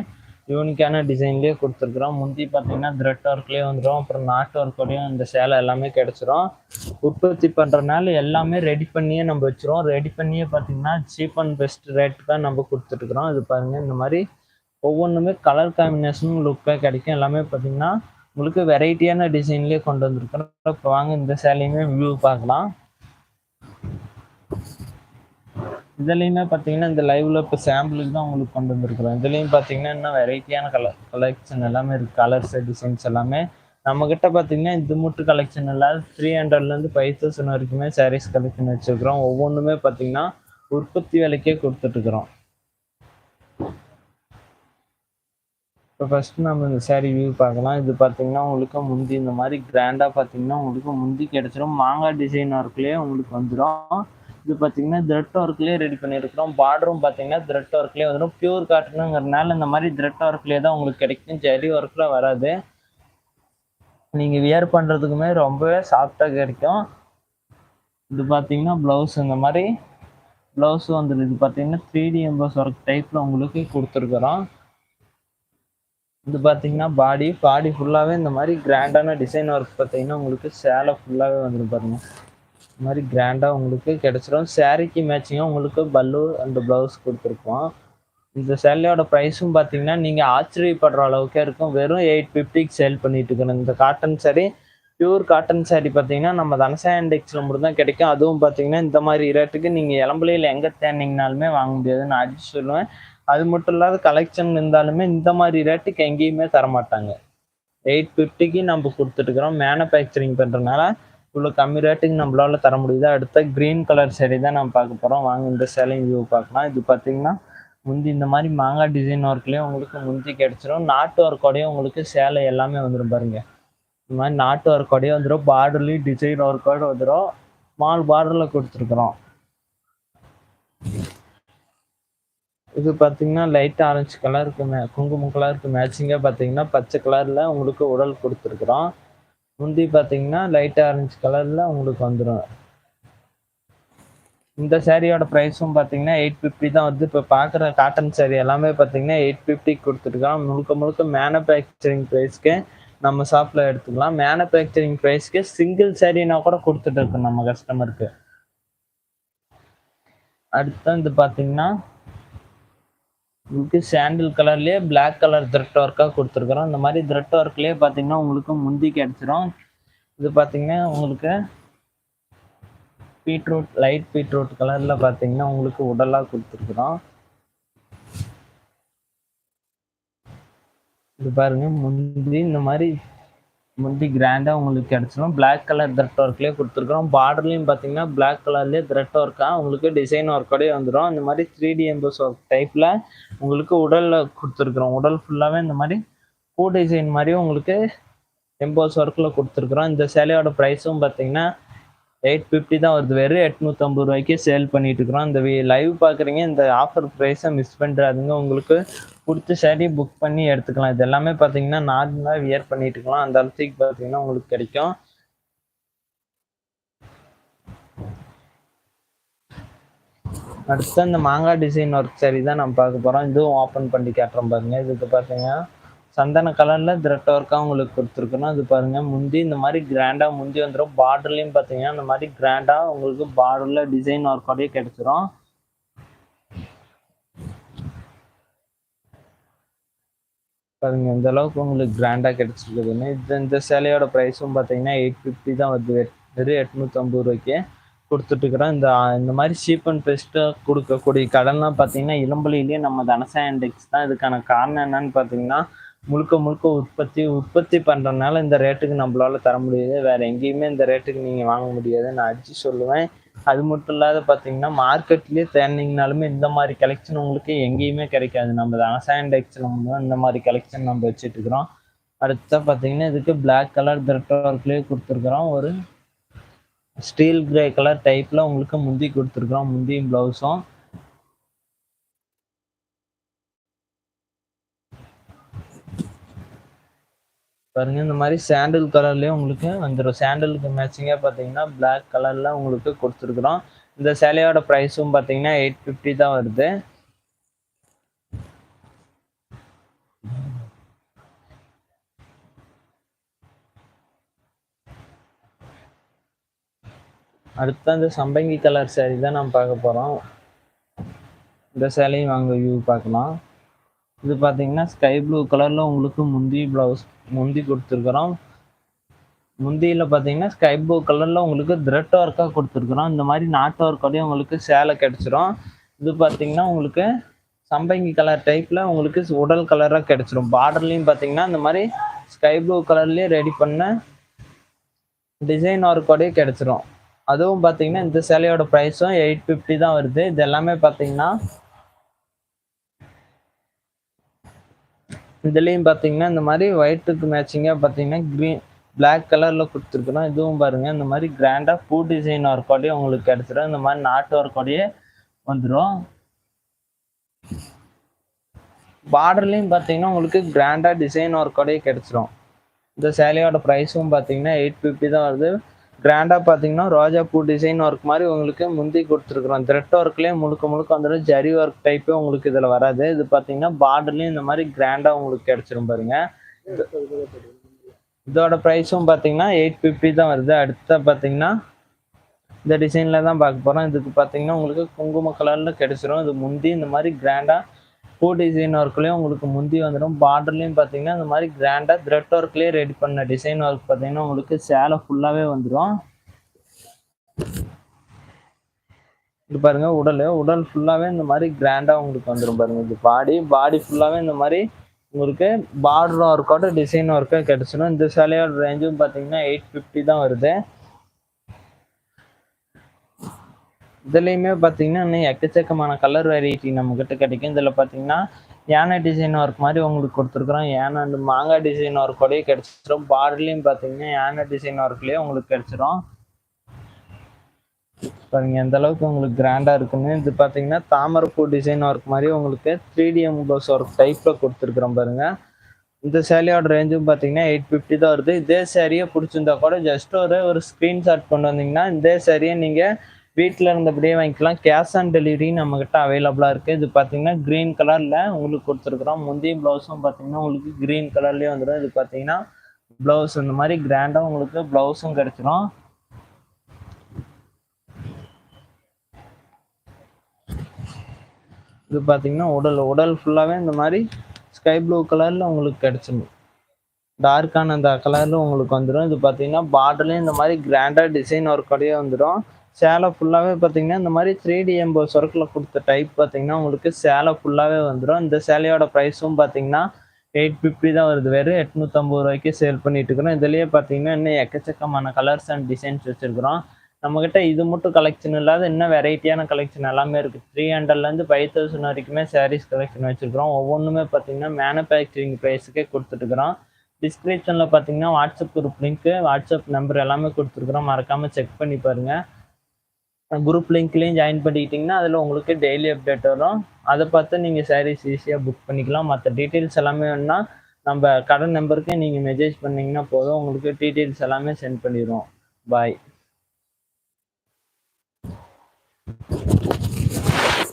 யூனிக்கான டிசைன்லேயே கொடுத்துருக்குறோம். முந்தி பார்த்தீங்கன்னா த்ரெட் ஒர்க்லேயே வந்துடும் அப்புறம் நாட் ஒர்க்கோடையும் இந்த சேலை எல்லாமே கிடச்சிரும். உற்பத்தி பண்ணுறதுனால எல்லாமே ரெடி பண்ணியே நம்ம வச்சிரும் ரெடி பண்ணியே பார்த்தீங்கன்னா சீப் அண்ட் பெஸ்ட் ரேட் தான் நம்ம கொடுத்துட்ருக்குறோம் இது பாருங்கள் இந்த மாதிரி ஒவ்வொன்றுமே கலர் காம்பினேஷன் லுக்காக கிடைக்கும். எல்லாமே பார்த்தீங்கன்னா உங்களுக்கு வெரைட்டியான டிசைன்லேயே கொண்டு வந்திருக்கிறோம் இப்போ வாங்க இந்த சேலையுமே வியூ பார்க்கலாம். இதுலேயுமே பார்த்தீங்கன்னா இந்த லைவ்ல இப்போ சாம்பிளுக்கு தான் உங்களுக்கு கொண்டு வந்திருக்கிறோம். இதுலேயும் பார்த்தீங்கன்னா இன்னும் வெரைட்டியான கலர் கலெக்ஷன் எல்லாமே இருக்குது கலர்ஸ் டிசைன்ஸ் எல்லாமே. நம்மக்கிட்ட பார்த்தீங்கன்னா இது மட்டும் கலெக்ஷன் இல்லாத த்ரீ ஹண்ட்ரட்லேருந்து ஃபைவ் தௌசண்ட் வரைக்குமே சாரீஸ் கலெக்ஷன் வச்சுருக்கிறோம். ஒவ்வொன்றுமே பார்த்தீங்கன்னா உற்பத்தி விலைக்கே கொடுத்துட்ருக்குறோம் இப்போ ஃபஸ்ட்டு நம்ம இந்த சேரீ வியூ பார்க்கலாம். இது பார்த்தீங்கன்னா உங்களுக்கு முந்தி இந்த மாதிரி கிராண்டாக பார்த்தீங்கன்னா உங்களுக்கு முந்தி கிடச்சிரும். மாங்காய் டிசைன் ஒர்க்லேயே உங்களுக்கு வந்துடும் இது பார்த்தீங்கன்னா த்ரெட் ஒர்க்லேயே ரெடி பண்ணியிருக்கிறோம். பார்டரும் பார்த்தீங்கன்னா த்ரெட் ஒர்க்லேயே வந்துடும் பியூர் காட்டனுங்கிறதுனால இந்த மாதிரி த்ரெட் ஒர்க்லேயே தான் உங்களுக்கு கிடைக்கும். ஜரி ஒர்க்கில் வராது. நீங்கள் வியர் பண்ணுறதுக்குமே ரொம்பவே சாஃப்டாக கிடைக்கும். இது பார்த்தீங்கன்னா ப்ளவுஸ் இந்த மாதிரி. ப்ளவுஸ் வந்துடுது இது பார்த்தீங்கன்னா த்ரீ டி எம்பஸ் ஒர்க் டைப்பில் உங்களுக்கு கொடுத்துருக்குறோம். இது பார்த்தீங்கன்னா பாடி பாடி ஃபுல்லாகவே இந்த மாதிரி கிராண்டான டிசைன் ஒர்க் பார்த்தீங்கன்னா உங்களுக்கு சேலை ஃபுல்லாகவே வந்துடும் பாருங்க. இந்த மாதிரி கிராண்டாக உங்களுக்கு கிடச்சிரும். சேரீக்கு மேட்சிங்காக உங்களுக்கு பல்லு அண்ட் ப்ளவுஸ் கொடுத்துருக்கோம். இந்த சேலையோட ப்ரைஸும் பார்த்தீங்கன்னா நீங்கள் ஆச்சரியப்படுற அளவுக்கே இருக்கும். வெறும் எயிட் ஃபிஃப்டிக்கு சேல் பண்ணிட்டு இருக்கணும். இந்த cotton sari pure cotton sari பார்த்தீங்கன்னா நம்ம தனசா இண்டெக்ஸில் மட்டும் தான் கிடைக்கும். அதுவும் பார்த்தீங்கன்னா இந்த மாதிரி ரேட்டுக்கு நீங்கள் இளம்பிள்ளையில் எங்கே தேடினீங்கனாலுமே வாங்க முடியாதுன்னு நான் அடிச்சு சொல்லுவேன். அது மட்டும் இல்லாத கலெக்ஷன் இருந்தாலுமே இந்த மாதிரி ரேட்டுக்கு எங்கேயுமே தர மாட்டாங்க எயிட் ஃபிஃப்டிக்கு நம்ம கொடுத்துட்டுருக்குறோம். மேனுஃபேக்சரிங் பண்ணுறதுனால இவ்வளோ கம்மி ரேட்டுக்கு நம்மளால தர முடியுது? அடுத்த க்ரீன் கலர் சேரீ தான் நம்ம பார்க்க போகிறோம் வாங்க இந்த சேலையும் வியூ பார்க்கலாம். இது பார்த்தீங்கன்னா முந்தி இந்த மாதிரி மாங்காய் டிசைன் ஒர்க்லேயும் உங்களுக்கு முந்தி கிடச்சிரும். நாட்டு ஒர்க்கோடையும் உங்களுக்கு சேலை எல்லாமே வந்துடும் பாருங்க. இந்த மாதிரி நாட்டு ஒர்க்கோடையும் வந்துடும் பார்டர்லேயும் டிசைன் ஒர்க்கோட வந்துடும் ஸ்மால் பார்டரில் கொடுத்துருக்குறோம். இது பார்த்தீங்கன்னா லைட் ஆரஞ்சு கலருக்கு மே குங்குமம் கலருக்கு மேட்சிங்காக பார்த்தீங்கன்னா பச்சை கலரில் உங்களுக்கு உடல் கொடுத்துருக்குறோம். முந்தி பார்த்தீங்கன்னா லைட் ஆரஞ்சு கலரில் உங்களுக்கு வந்துடும் இந்த சேரீயோட ப்ரைஸும் பார்த்தீங்கன்னா எயிட் ஃபிஃப்டி தான் வந்து இப்போ பார்க்குற காட்டன் சேரீ எல்லாமே பார்த்தீங்கன்னா எயிட் ஃபிஃப்டிக்கு கொடுத்துருக்கோம் முழுக்க முழுக்க மேனுஃபேக்சரிங் ப்ரைஸ்க்கு நம்ம ஷாப்பில் எடுத்துக்கலாம். மேனுஃபேக்சரிங் ப்ரைஸ்க்கு சிங்கிள் சேரீனா கூட கொடுத்துட்டு இருக்கோம் நம்ம கஸ்டமருக்கு அடுத்து இது பார்த்தீங்கன்னா உங்களுக்கு சாண்டில் கலர்லேயே பிளாக் கலர் த்ரெட் ஒர்க்காக கொடுத்துருக்குறோம். இந்த மாதிரி த்ரெட் ஒர்க்லேயே பார்த்தீங்கன்னா உங்களுக்கு முந்தி கிடச்சிரும் இது பார்த்தீங்கன்னா உங்களுக்கு பீட்ரூட் லைட் பீட்ரூட் கலரில் பார்த்தீங்கன்னா உங்களுக்கு உடலாக கொடுத்துருக்குறோம். இது பாருங்க முந்தி இந்த மாதிரி முந்தி கிராண்டாக உங்களுக்கு கிடச்சிடும் பிளாக் கலர் த்ரெட் ஒர்க்லேயே கொடுத்துருக்குறோம். பார்டர்லேயும் பார்த்தீங்கன்னா பிளாக் கலர்லேயே த்ரெட் ஒர்க்காக உங்களுக்கு டிசைன் ஒர்க்கோடய வந்துடும் இந்த மாதிரி த்ரீ டி எம்போஸ் ஒர்க் டைப்பில் உங்களுக்கு உடலில் கொடுத்துருக்குறோம். உடல் ஃபுல்லாகவே இந்த மாதிரி பூ டிசைன் மாதிரி உங்களுக்கு எம்போஸ் ஒர்க்கில் கொடுத்துருக்குறோம். இந்த சேலையோட ப்ரைஸும் பார்த்தீங்கன்னா எயிட் ஃபிஃப்டி தான் வருது. வெறும் எட்நூற்றம்பது ரூபாய்க்கு சேல் பண்ணிட்டு இருக்கிறோம். இந்த லைவ் பார்க்குறீங்க இந்த ஆஃபர் ப்ரைஸை மிஸ் பண்ணுறாதுங்க உங்களுக்கு பிடிச்ச சரி புக் பண்ணி எடுத்துக்கலாம். இது எல்லாமே பார்த்தீங்கன்னா நார்மலாக வியர் பண்ணிட்டு இருக்கலாம். அந்த இடத்துக்கு பார்த்தீங்கன்னா உங்களுக்கு கிடைக்கும். அடுத்து அந்த மாங்காய் டிசைன் ஒர்க் சரி தான் நம்ம பார்க்க போகிறோம் இதுவும் ஓப்பன் பண்ணி காட்டுறோம் பாருங்க. இதுக்கு பார்த்தீங்கன்னா சந்தன கலரில் த்ரெட் ஒர்க்காக உங்களுக்கு கொடுத்துருக்கணும். அது பாருங்கள் முந்தி இந்த மாதிரி கிராண்டாக முந்தி வந்துடும் பார்டர்லேயும் பார்த்தீங்கன்னா இந்த மாதிரி கிராண்டாக உங்களுக்கு பார்டரில் டிசைன் ஒர்க்கோடய கிடைச்சிரும். பாருங்க இந்த அளவுக்கு உங்களுக்கு கிராண்டாக கிடைச்சிருக்குதுன்னு. இது இந்த சேலையோட ப்ரைஸும் பார்த்தீங்கன்னா எயிட் ஃபிஃப்டி தான் வருது. வெறும் எட்நூற்றம்பது ரூபாய்க்கு கொடுத்துட்ருக்குறோம் இந்த இந்த மாதிரி சீப் அண்ட் பெஸ்ட்டாக கொடுக்கக்கூடிய கடன்லாம் பார்த்தீங்கன்னா இளம்பலியிலேயே நம்ம தனசா இண்டெக்ஸ் தான் இதுக்கான காரணம் என்னன்னு பார்த்தீங்கன்னா முழுக்க முழுக்க உற்பத்தி உற்பத்தி பண்ணுறதுனால இந்த ரேட்டுக்கு நம்மளால தர முடியாது. வேற எங்கேயுமே இந்த ரேட்டுக்கு நீங்கள் வாங்க முடியாது நான் அடிச்சு சொல்லுவேன். அது மட்டும் இல்லாத பார்த்தீங்கன்னா மார்க்கெட்லேயே தேர்னிங்கனாலுமே இந்த மாதிரி கலெக்ஷன் உங்களுக்கு எங்கேயுமே கிடைக்காது. நம்ம தனசா இண்டெக்ஸில் தான் இந்த மாதிரி கலெக்ஷன் நம்ம வச்சுட்டு இருக்கிறோம். அடுத்தா பார்த்தீங்கன்னா இதுக்கு பிளாக் கலர் த்ரெட் ஒர்க்லேயே கொடுத்துருக்குறோம். ஒரு ஸ்டீல் கிரே கலர் டைப்பில் உங்களுக்கு முந்தி கொடுத்துருக்குறோம். முந்தியும் ப்ளவுஸும் பாருங்க இந்த மாதிரி சாண்டில் கலர்லயே உங்களுக்கு வந்துடும் சாண்டலுக்கு மேட்சிங்காக பார்த்தீங்கன்னா பிளாக் கலர்ல உங்களுக்கு கொடுத்துருக்குறோம். இந்த சேலையோட ப்ரைஸும் பார்த்தீங்கன்னா எயிட் ஃபிஃப்டி தான் வருது. அடுத்து அந்த சம்பங்கி கலர் சேரீ தான் நம்ம பார்க்க போகிறோம் இந்த சேலையும் வாங்க வியூ பார்க்கலாம். இது பார்த்தீங்கன்னா ஸ்கை ப்ளூ கலரில் உங்களுக்கு முந்தி ப்ளவுஸ் முந்தி கொடுத்துருக்குறோம். முந்தியில் பார்த்தீங்கன்னா ஸ்கை ப்ளூ கலரில் உங்களுக்கு த்ரெட் ஒர்க்காக கொடுத்துருக்குறோம். இந்த மாதிரி நாட்டு ஒர்க்கோடய உங்களுக்கு சேலை கிடச்சிரும். இது பார்த்தீங்கன்னா உங்களுக்கு சம்பங்கி கலர் டைப்பில் உங்களுக்கு உடல் கலராக கிடச்சிரும். பார்டர்லேயும் பார்த்தீங்கன்னா இந்த மாதிரி ஸ்கை ப்ளூ கலர்லேயே ரெடி பண்ண டிசைன் ஒர்க்கோடயே கிடச்சிரும். அதுவும் பார்த்தீங்கன்னா இந்த சேலையோட ப்ரைஸும் எயிட் ஃபிஃப்டி தான் வருது. இது எல்லாமே பார்த்தீங்கன்னா இதுலேயும் பார்த்தீங்கன்னா இந்த மாதிரி ஒயிட்டுக்கு மேட்சிங்காக பார்த்தீங்கன்னா க்ரீன் பிளாக் கலரில் கொடுத்துருக்குறோம் இதுவும் பாருங்க இந்த மாதிரி கிராண்டாக பூ டிசைன் ஒர்க்கோடயே உங்களுக்கு கிடச்சிடும் இந்த மாதிரி நாட்டு ஒர்க்கோடயே வந்துடும் பார்டர்லேயும் பார்த்தீங்கன்னா உங்களுக்கு கிராண்டாக டிசைன் ஒர்க்கோடயே கிடச்சிரும். இந்த சேலையோட ப்ரைஸும் பார்த்தீங்கன்னா எயிட் ஃபிஃப்டி தான் வருது. கிராண்டாக பார்த்தீங்கன்னா ரோஜா பூ டிசைன் ஒர்க் மாதிரி உங்களுக்கு முந்தி கொடுத்துருக்குறோம். த்ரெட் ஒர்க்லேயே முழுக்க முழுக்க வந்துடும் ஜரி ஒர்க் டைப்பே உங்களுக்கு இதில் வராது. இது பார்த்தீங்கன்னா பார்டர்லேயும் இந்த மாதிரி கிராண்டாக உங்களுக்கு கிடச்சிரும் பாருங்க. இதோட ப்ரைஸும் பார்த்தீங்கன்னா எயிட் ஃபிஃப்டி தான் வருது. அடுத்த பார்த்தீங்கன்னா இந்த டிசைனில் தான் பார்க்க போகிறோம் இதுக்கு பார்த்தீங்கன்னா உங்களுக்கு குங்கும கலரில் கிடச்சிரும். இது முந்தி இந்த மாதிரி கிராண்டாக பூ டிசைன் ஒர்க்லேயும் உங்களுக்கு முந்தி வந்துடும் பார்டர்லேயும் பார்த்தீங்கன்னா இந்த மாதிரி கிராண்டாக த்ரெட் ஒர்க்லேயே ரெடி பண்ண டிசைன் ஒர்க் பார்த்தீங்கன்னா உங்களுக்கு சேலை ஃபுல்லாகவே வந்துடும் இது பாருங்க உடல். உடல் ஃபுல்லாகவே இந்த மாதிரி கிராண்டாக உங்களுக்கு வந்துடும் பாருங்க. இது பாடி பாடி ஃபுல்லாகவே இந்த மாதிரி உங்களுக்கு பார்டர் ஒர்க்கோட டிசைன் ஒர்க்காக கிடச்சிடும் இந்த சேலையோட ரேஞ்சும் பார்த்தீங்கன்னா எயிட் ஃபிஃப்டி தான் வருது. இதுலேயுமே பார்த்தீங்கன்னா இன்னும் எக்கச்சக்கமான கலர் வெரைட்டி நம்மக்கிட்ட கிடைக்கும். இதில் பார்த்தீங்கன்னா யானை டிசைன் ஒர்க் மாதிரி உங்களுக்கு கொடுத்துருக்குறோம். யானை அந்த மாங்காய் டிசைன் ஒர்க்கோடயே கிடச்சிரும். பார்டர்லேயும் பார்த்தீங்கன்னா யானை டிசைன் ஒர்க்லேயே உங்களுக்கு கிடச்சிரும். பாருங்க எந்த அளவுக்கு உங்களுக்கு கிராண்டாக இருக்குன்னு. இது பார்த்தீங்கன்னா தாமரைப்பூ டிசைன் ஒர்க் மாதிரி உங்களுக்கு த்ரீ டிஎம் ப்ளவுஸ் ஒர்க் டைப்பில் கொடுத்துருக்குறோம் பாருங்க. இந்த சேலையோட ரேஞ்சும் பார்த்தீங்கன்னா எயிட் ஃபிஃப்டி தான் வருது. இதே சேரீயை பிடிச்சிருந்தா கூட ஜஸ்ட் ஒரு ஒரு ஸ்க்ரீன்ஷாட் கொண்டு வந்தீங்கன்னா இதே சேரீயை நீங்கள் வீட்டில் இருந்தபடியே வாங்கிக்கலாம். கேஷ் ஆன் டெலிவரி நம்மக்கிட்ட அவைலபிளாக இருக்குது இது பார்த்தீங்கன்னா க்ரீன் கலரில் உங்களுக்கு கொடுத்துருக்குறோம். முந்தைய ப்ளவுஸும் பார்த்தீங்கன்னா உங்களுக்கு க்ரீன் கலர்லேயே வந்துடும் இது பார்த்தீங்கன்னா ப்ளவுஸ் இந்த மாதிரி கிராண்டாக உங்களுக்கு ப்ளவுஸும் கிடச்சிரும். இது பார்த்தீங்கன்னா உடல் உடல் ஃபுல்லாகவே இந்த மாதிரி ஸ்கை ப்ளூ கலரில் உங்களுக்கு கிடச்சிடும் டார்க்கான அந்த கலரில் உங்களுக்கு வந்துடும் இது பார்த்தீங்கன்னா பார்டர்லேயும் இந்த மாதிரி கிராண்டாக டிசைன் ஒர்க்கோடையே வந்துடும் சேலை ஃபுல்லாகவே பார்த்தீங்கன்னா இந்த மாதிரி த்ரீ டி எம்போ சொர்க்கில் கொடுத்த டைப் பார்த்தீங்கன்னா உங்களுக்கு சேலை ஃபுல்லாகவே வந்துடும் இந்த சேலையோட ப்ரைஸும் பார்த்தீங்கன்னா எயிட் ஃபிஃப்டி தான் வருது. வெறும் எட்நூற்றம்பது ரூபாய்க்கு சேல் பண்ணிட்டு இருக்கிறோம். இதுலேயே பார்த்தீங்கன்னா இன்னும் எக்கச்சக்கமான கலர்ஸ் அண்ட் டிசைன்ஸ் வச்சுருக்கிறோம். நம்மக்கிட்ட இது மட்டும் கலெக்ஷன் இல்லாத இன்னும் வெரைட்டியான கலெக்ஷன் எல்லாமே இருக்குது த்ரீ ஹண்ட்ரட்லேருந்து ஃபைவ் தௌசண்ட் வரைக்குமே சாரீஸ் கலெக்ஷன் வச்சுருக்கிறோம். ஒவ்வொன்றுமே பார்த்தீங்கன்னா மேனுஃபேக்சரிங் ப்ரைஸுக்கே கொடுத்துட்டுருக்குறோம் டிஸ்கிரிப்ஷனில் பார்த்தீங்கன்னா வாட்ஸ்அப் குரூப் லிங்க்கு வாட்ஸ்அப் நம்பர் எல்லாமே கொடுத்துருக்குறோம். மறக்காமல் செக் பண்ணி பாருங்கள் குரூப் லிங்க்லேயும் ஜாயின் பண்ணிக்கிட்டிங்கன்னா அதில் உங்களுக்கு டெய்லி அப்டேட் வரும். அதை பார்த்து நீங்கள் சாரீஸ் ஈஸியாக புக் பண்ணிக்கலாம். மற்ற டீட்டெயில்ஸ் எல்லாமே வேணுன்னா நம்ம கடன் நம்பருக்கு நீங்கள் மெசேஜ் பண்ணிங்கன்னா போதும். உங்களுக்கு டீட்டெயில்ஸ் எல்லாமே சென்ட் பண்ணிடுவோம். பாய்